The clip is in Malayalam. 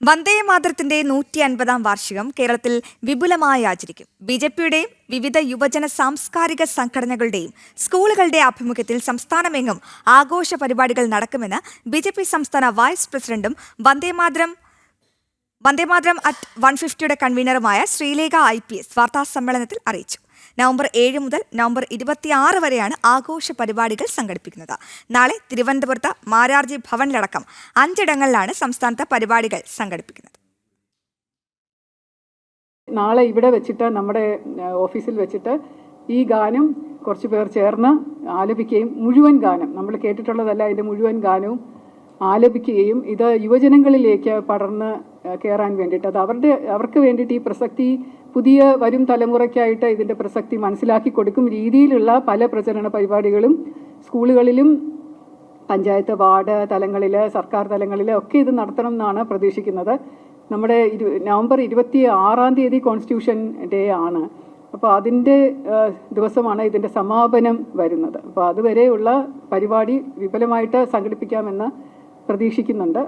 വന്ദേ മാതരത്തിന്റെ നൂറ്റി അൻപതാം വാർഷികം കേരളത്തിൽ വിപുലമായി ആചരിക്കും. ബി ജെ പിയുടെയും വിവിധ യുവജന സാംസ്കാരിക സംഘടനകളുടെയും സ്കൂളുകളുടെ ആഭിമുഖ്യത്തിൽ സംസ്ഥാനമെങ്ങും ആഘോഷ പരിപാടികൾ നടക്കുമെന്ന് ബി സംസ്ഥാന വൈസ് പ്രസിഡന്റും വന്ദേമാതരം വന്ദേമാതരം അറ്റ് വൺ ഫിഫ്റ്റിയുടെ കൺവീനറുമായ ശ്രീലേഖ ഐ പി എസ് വാർത്താ സമ്മേളനത്തിൽ അറിയിച്ചു. നവംബർ ഏഴ് മുതൽ നവംബർ ഇരുപത്തിയാറ് വരെയാണ് ആഘോഷ പരിപാടികൾ സംഘടിപ്പിക്കുന്നത്. നാളെ തിരുവനന്തപുരത്ത് മാരാർജി ഭവനിലടക്കം അഞ്ചിടങ്ങളിലാണ് സംസ്ഥാനത്ത് പരിപാടികൾ സംഘടിപ്പിക്കുന്നത്. നാളെ ഇവിടെ വെച്ചിട്ട് നമ്മുടെ ഓഫീസിൽ വെച്ചിട്ട് ഈ ഗാനം കുറച്ച് പേർ ചേർന്ന് ആലപിക്കുകയും മുഴുവൻ ഗാനം നമ്മൾ കേട്ടിട്ടുള്ളതല്ല ഇതിന്റെ മുഴുവൻ ഗാനവും ആലപിക്കുകയും ഇത് യുവജനങ്ങളിലേക്ക് പടർന്ന് കയറാൻ വേണ്ടിയിട്ട്. അത് അവരുടെ അവർക്ക് വേണ്ടിയിട്ട് ഈ പ്രസക്തി പുതിയ വരും തലമുറയ്ക്കായിട്ട് ഇതിന്റെ പ്രസക്തി മനസ്സിലാക്കി കൊടുക്കും രീതിയിലുള്ള പല പ്രചരണ പരിപാടികളും സ്കൂളുകളിലും പഞ്ചായത്ത് വാർഡ് തലങ്ങളിൽ സർക്കാർ തലങ്ങളിൽ ഒക്കെ ഇത് നടത്തണം എന്നാണ് പ്രതീക്ഷിക്കുന്നത്. നമ്മുടെ ഇരു നവംബർ ഇരുപത്തി ആറാം തീയതി കോൺസ്റ്റിറ്റ്യൂഷൻ ഡേ ആണ്. അപ്പോൾ അതിന്റെ ദിവസമാണ് ഇതിന്റെ സമാപനം വരുന്നത്. അപ്പോൾ അതുവരെയുള്ള പരിപാടി വിപുലമായിട്ട് സംഘടിപ്പിക്കാമെന്ന് പ്രതീക്ഷിക്കുന്നുണ്ട്.